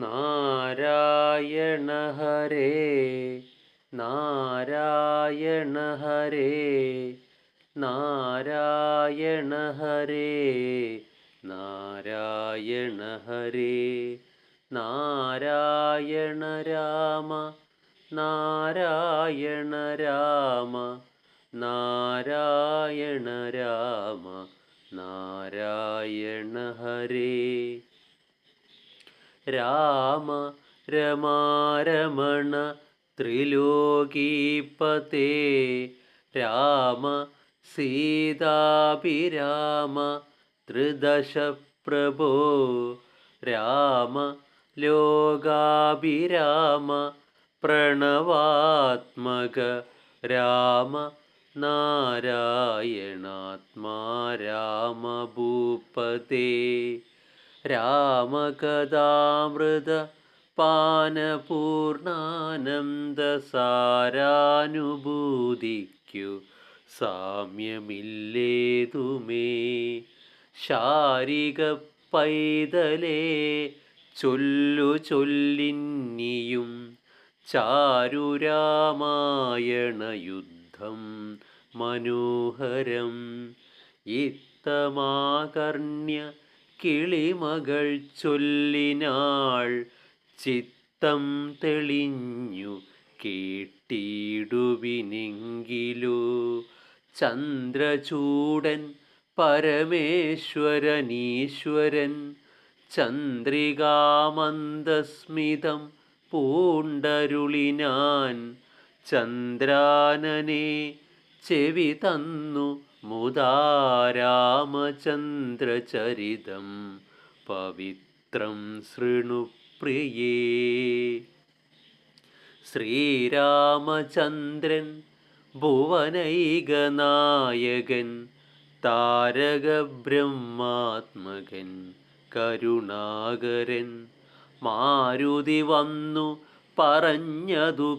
നാരായണ ഹരേ നാരായണ ഹരേ നാരായണ ഹരേ നാരായണ ഹരേ നാരായണ രാമ നാരായണ രാമ നാരായണ രാമ നാരായണ ഹരേ. രാമ രമാരമണ ത്രിലോകീപതേ രാമ സീതാഭിരാമ ത്രിദശ പ്രഭോ രാമ ലോകാഭിരാമ പ്രണവാത്മക രാമ നാരായണാത്മാ രാമഭൂപതേ. രാമകഥാമൃത പാനപൂർണാനന്ദസാരാനുഭൂതിക്കു സാമ്യമില്ലേതുമേ. ശാരിക പൈതലേ ചൊല്ലു ചൊല്ലിന്നിയും ചാരുരാമായണ യുദ്ധം മനോഹരം. ഇത്തമാകർണ്യ കിളിമകൾ ചൊല്ലിനാൾ ചിത്തം തെളിഞ്ഞു കേട്ടിടുവിനെങ്കിലു. ചന്ദ്രചൂടൻ പരമേശ്വരനീശ്വരൻ ചന്ദ്രികാമന്ദസ്മിതം പൂണ്ടരുളിനാൻ ചന്ദ്രാനനെ ചെവി തന്നു മുതാരാമചന്ദ്രചരിതം പവിത്രം ശൃണു പ്രിയേ. ശ്രീരാമചന്ദ്രൻ ഭുവനൈകനായകൻ താരകബ്രഹ്മാത്മകൻ കരുണാകരൻ. മാരുതി വന്നു പറഞ്ഞതു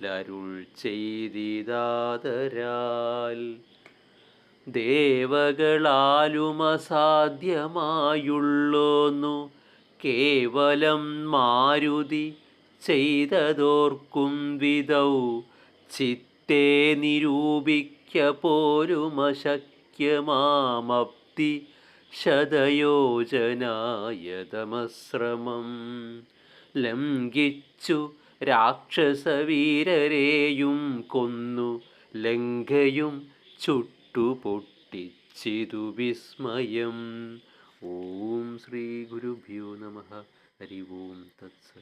കേട്ടുള്ളിലാരൂഢമോദാലരുൾ ചെയ്തിതാതരാൽ ദേവകളാലും അസാധ്യമായുള്ളോന്നു കേവലം മാരുതി ചെയ്തതോർക്കും വിധൗ ചിത്തെ നിരൂപിക്ക പോരുമശക്യമാമപ്തി ശതയോജനായതമശ്രമം ലംഘിച്ചു രാക്ഷസവീരരെയും കൊന്നു. ലങ്കയും ചുട്ടുപൊട്ടിച്ചിതു വിസ്മയം. ഓം ശ്രീ ഗുരുഭ്യോ നമ. ഹരി ഓം തത്സ.